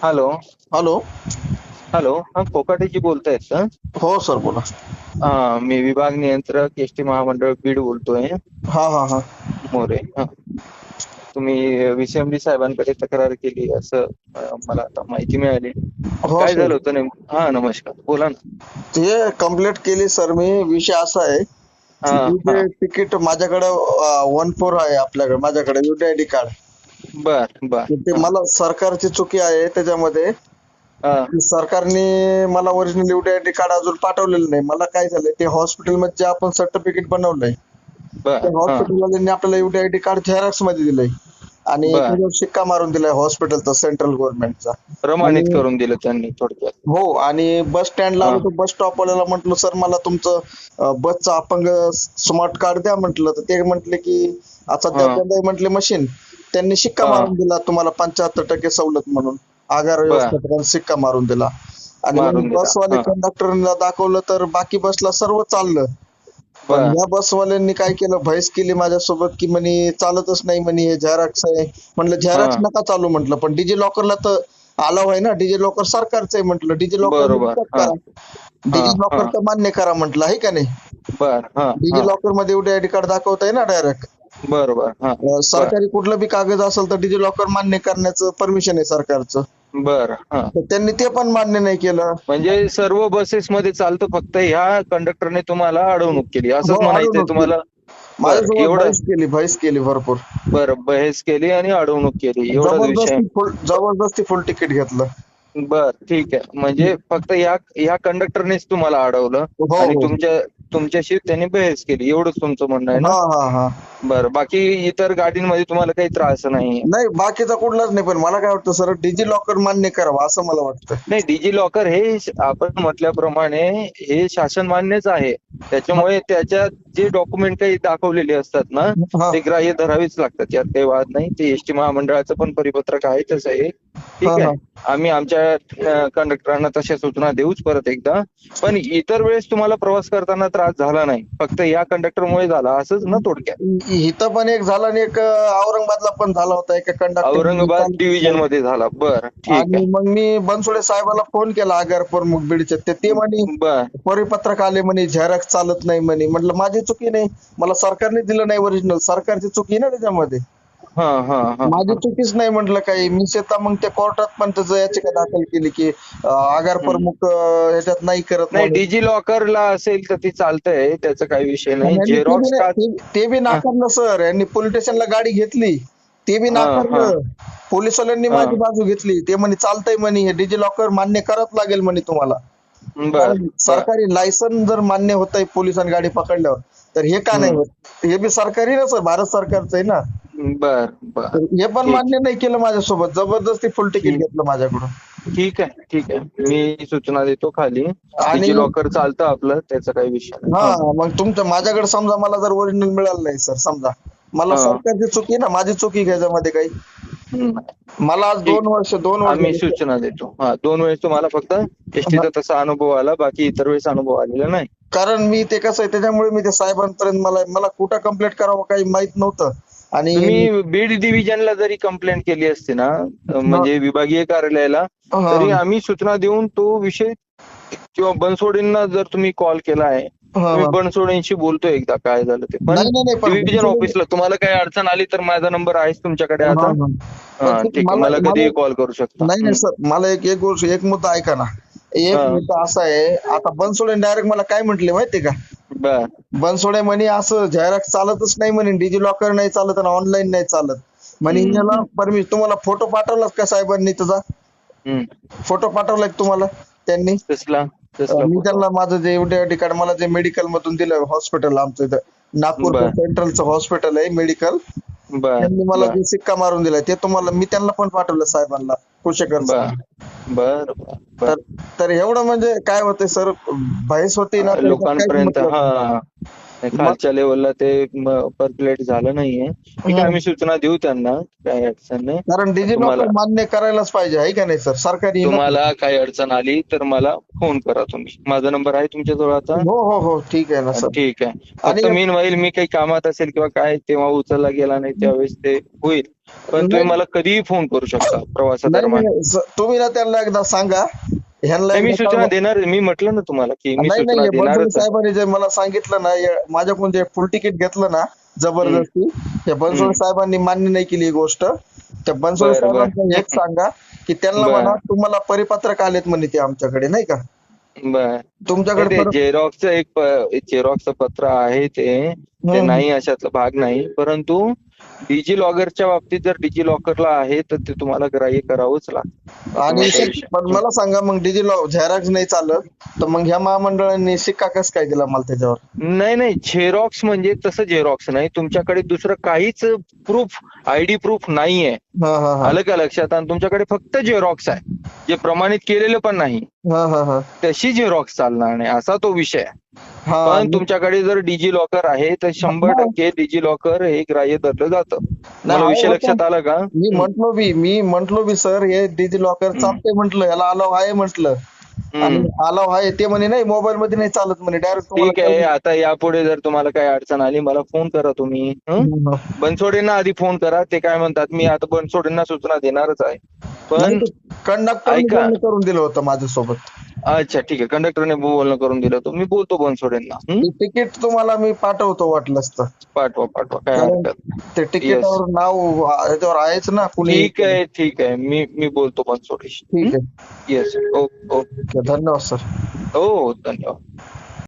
Hello. Hello. Hello. हा कोकाटेजी बोलतायत का? हो सर बोला. हा मी विभाग नियंत्रक एस टी महामंडळ बीड बोलतोय. हा हा हा. मोरे हा. तुम्ही विसंबी साहेबांकडे तक्रार केली असं अं, मला आता माहिती मिळाली. हो काय सर. झालं होतं नेमकं? हा नमस्कार. बोला ना. ते कंप्लीट केली सर मी. विषय असा आहे हा, हा. ते तिकीट माझ्याकडे वन फोर आहे आपल्याकडे माझ्याकडे युटीआयडी कार्ड. बर बर. ते मला सरकारची चुकी आहे त्याच्यामध्ये. की सरकारने मला ओरिजिनल युटीआयडी कार्ड अजून पाठवलेलं नाही. मला काय झालंय ते हॉस्पिटलमध्ये जे आपण सर्टिफिकेट बनवलंय त्या हॉस्पिटलवाल्यांनी आपल्याला युटीआयडी कार्ड झेरॉक्समध्ये दिलंय. आणि शिक्का मारून दिलाय हॉस्पिटलचा सेंट्रल गव्हर्नमेंटचा प्रमाणित करून दिलं त्यांनी थोडक्यात. हो आणि बस स्टँडला आलो. तर बस स्टॉप वाल्याला म्हटलं सर मला तुमचं बसचं अपंग स्मार्ट कार्ड द्या म्हटलं. तर ते म्हटले की आता. त्या म्हटले मशीन त्यांनी शिक्का हा. मारून दिला तुम्हाला पंच्याहत्तर टक्के सवलत म्हणून. आगार व्यवस्थापकाने शिक्का मारून दिला. आणि मारून दिला. बसवाले हा. कंडक्टरला दाखवलं तर बाकी बसला सर्व चाललं. पण बर. या बसवाल्यांनी काय केलं? भैस केली माझ्यासोबत की म्हणे चालतच नाही म्हणे हे झेरॉक्स आहे. म्हटलं झेरॉक्स हा. नका चालू म्हटलं. पण डिजी लॉकरला तर अलाव आहे ना? डिजी लॉकर सरकारचं आहे म्हटलं. डिजी बरोबर. लॉकर हा. डिजी हा, लॉकर हा. तर मान्य करा म्हटलं. आहे का नाही? बर. हा. डिजी हा. लॉकरमध्ये एवढे आयडी कार्ड दाखवताय ना डायरेक्ट? बरोबर हा. सरकारी कुठलं बी कागद असेल तर डिजी लॉकर मान्य करण्याचं परमिशन आहे सरकारचं. बर हा. त्यांनी ते पण मान्य नाही केलं. म्हणजे सर्व बसेस मध्ये चालतं फक्त ह्या कंडक्टरने तुम्हाला अडवणूक केली. असंच हो, म्हणायचंय अडवणूक तुम्हाला? एवढं केली भैस केली भरपूर. बरं बहेस केली आणि अडवणूक केली. जबरदस्ती फुल जबरदस्ती फुल तिकीट घेतलं. बर ठीक आहे. म्हणजे फक्त या या कंडक्टरनेच तुम्हाला अडवलं हो, आणि हो. तुमच्या तुमच्याशी त्यांनी बहेस केली एवढंच तुमचं म्हणणं आहे हा ना? हा हा बरं बाकी इतर गाडींमध्ये तुम्हाला काही त्रास नाही. नाही बाकीचा कुठलाच नाही पण मला काय वाटतं सर डिजी लॉकर मान्य करावं असं मला वाटतं. नाही डिजी लॉकर हे श- आपण म्हटल्याप्रमाणे हे शासन मान्यच आहे. त्याच्यामुळे त्याच्यात जे डॉक्युमेंट काही दाखवलेले असतात ना हा. ते ग्राह्य धरावेच लागतात. यात काही वाद नाही. ते एसटी महामंडळाचं पण परिपत्रक आहे तसं आहे ठीक हा, आहे. आम्ही आमच्या कंडक्टरांना तशा सूचना देऊच परत एकदा. पण इतर वेळेस तुम्हाला प्रवास करताना त्रास झाला नाही. फक्त या कंडक्टरमुळे झाला असंच ना थोडक्यात? इथं पण एक झाला आणि एक औरंगाबादला पण झाला होता. एका कंडक्टर औरंगाबाद डिव्हिजनमध्ये झाला. बर ठीक आहे. मग मी बनसोडे साहेबाला फोन केला आगार प्रमुख बीडचे ते ते म्हणे बर. परिपत्रक आले म्हणे झेरॉक्स चालत नाही म्हणे. म्हटलं माझी चुकी नाही. मला सरकारने दिलं नाही ओरिजिनल सरकारची चुकी ना त्याच्यामध्ये. माझी चुकीच नाही म्हटलं काही. मी शेता मग त्या कोर्टात पण त्याचं याचिका दाखल केली की आगार प्रमुख अं, ह्याच्यात नाही करत नाही. डिजी लॉकरला असेल तर ती चालतंय. त्याचा काही विषय नाही. ते बी नाकारलं सर. यांनी पोलीस स्टेशनला गाडी घेतली. ते बी नाकारलं. पोलिसवाल्यांनी. माझी बाजू घेतली. ते म्हणे चालतंय म्हणे. हे डिजी लॉकर मान्य करावं लागेल म्हणे तुम्हाला. सरकारी लायसन जर मान्य होत आहे पोलिसांनी गाडी पकडल्यावर तर हे का नाही होत? हे बी सरकारी ना सर. भारत सरकारचं आहे ना. बर बर. तर हे पण ठीक. मान्य नाही केलं माझ्यासोबत. जबरदस्ती फुल तिकीट घेतलं माझ्याकडून. ठीक आहे ठीक आहे. मी सूचना देतो खाली. आणि- लॉकर चालतं आपलं त्याचा काही विषय नाही. हा मग तुमच्या माझ्याकडे समजा मला जर ओरिजिनल मिळालं नाही सर समजा. मला हा. सरकारची चुकी ना माझी चुकी घ्यायच्यामध्ये काही. हम्म. मला आज दोन वर्ष दोन आम्ही वर्ष सूचना देतो. हा दोन वेळेस तुम्हाला फक्त एसटीचा तसा अनुभव आला बाकी इतर वेळेस अनुभव आलेला नाही. कारण मी ते कसं आहे त्याच्यामुळे मी ते साहेबांपर्यंत मला मला कुठं कंप्लेंट करावं काही माहीत नव्हतं. आणि तुम्ही बीड डिव्हिजनला जरी कंप्लेंट केली असती ना म्हणजे विभागीय कार्यालयाला. तरी आम्ही सूचना देऊन तो विषय किंवा बनसोडेंना जर तुम्ही कॉल केला आहे मी. बनसोडेंशी बोलतो एकदा काय झालं ते. पण डिव्हिजन ऑफिसला तुम्हाला काही अडचण आली तर माझा नंबर आहेच तुमच्याकडे आता. ठीक आहे मला- कधी कॉल करू शकता. नाही नाही सर मला एक एक गोष्ट एक मुद्दा ऐका ना. एक. मुद्दा असा आहे आता बनसोडे डायरेक्ट मला काय म्हटले माहितीये का? बनसोडे म्हणे असं झेरॉक्स चालतच नाही म्हणे डिजी लॉकर नाही चालत आणि ऑनलाईन नाही चालत म्हणे. याला परमिशन तुम्हाला फोटो पाठवलाच का साहेबांनी तुझा. फोटो पाठवलाय तुम्हाला त्यांनी मी? त्यांना माझं जे एवढे कार्ड मला जे मेडिकल मधून दिलं हॉस्पिटल आमचं इथं नागपूर. सेंट्रलचं हॉस्पिटल आहे मेडिकल त्यांनी मला जे सिक्का मारून दिलाय ते तुम्हाला मी त्यांना पण पाठवलं साहेबांना कुशेकर बर तर एवढं म्हणजे काय होतंय सर? भैस होती ना लोकांपर्यंत खालच्या लेवलला ते परक्युलेट झालं नाहीये. ठीक आहे हम्म. आम्ही सूचना देऊ त्यांना काही अडचण नाही. कारण डिजिलॉकर तुम्हाला- मान्य करायलाच पाहिजे आहे का नाही सर? सरकारी तुम्हाला काही अडचण आली तर मला फोन करा तुम्ही. माझा नंबर आहे तुमच्याजवळ आता? हो हो हो ठीक आहे ना सर. ठीक आहे. फक्त आणि- मीन वाईल मी काही कामात असेल किंवा काय तेव्हा उचलला गेला नाही त्यावेळेस ते होईल. पण तुम्ही. मला कधीही फोन करू शकता नाही, प्रवासादरम्यान. नाही, स- तुम्ही ना त्यांना एकदा सांगा. मी सूचना. देणार मी म्हटलं ना तुम्हाला की मी सूचना आहे. साहेबांनी जे मला सांगितलं ना माझ्याकडून जे फुल तिकीट घेतलं ना जबरदस्ती त्या बनसोडे. साहेबांनी मान्य नाही केली ही गोष्ट त्या बनसोडे. साहेबांना एक सांगा की त्यांना. म्हणा तुम्हाला परिपत्रक आलेत म्हणे ते आमच्याकडे नाही का तुमच्याकडे झेरॉक्सचं एक झेरॉक्सचं पत्र आहे ते. नाही अशातला भाग नाही परंतु डिजी लॉकरच्या बाबतीत जर डिजी लॉकरला आहे तर ते तुम्हाला ग्राह्य करावंच लागतं. आणि मला सांगा मग डिजी झेरॉक्स नाही चालत तर मग ह्या महामंडळांनी शिक्का कस काय दिला मला त्याच्यावर? नाही नाही झेरॉक्स म्हणजे तसं झेरॉक्स नाही. तुमच्याकडे दुसरं काहीच प्रूफ आयडी प्रूफ नाहीये. हा हा हा. आलं का लक्षात? आणि तुमच्याकडे फक्त झेरॉक्स आहे. जे प्रमाणित केलेलं पण नाही. तशी झेरॉक्स चालणार नाही. असा तो विषय आहे. पण तुमच्याकडे जर डिजी लॉकर आहे तर शंभर. टक्के डिजी लॉकर हे ग्राह्य धरलं जातं विषय. लक्षात आला का मी म्हंटलो बी मी म्हंटलो बी सर हे डिजी लॉकर चालतंय म्हंटल याला अलाव आहे म्हंटल. अलाव आहे ते म्हणे नाही मोबाईल मध्ये नाही चालत म्हणे डायरेक्ट ठीक आहे आता यापुढे जर तुम्हाला काही अडचण आली मला फोन करा तुम्ही? बनसोडेंना आधी फोन करा ते काय म्हणतात मी आता बनसोडेंना सूचना देणारच आहे पण कंडक्टर. करून दिलं होतं माझ्यासोबत अच्छा ठीक आहे. कंडक्टरने बोलणं करून दिलं. तर मी बोलतो बनसोडेंना हं? तिकीट तुम्हाला मी पाठवतो वाटलंच तर पाठवा पाठवा. काय हरकत नाही. ते तिकीटावर नाव याच्यावर आहेच ना कुणी? ठीक आहे ठीक आहे. मी मी बोलतो बनसोडेशी ठीक आहे. येस ओके ओके धन्यवाद सर. हो धन्यवाद.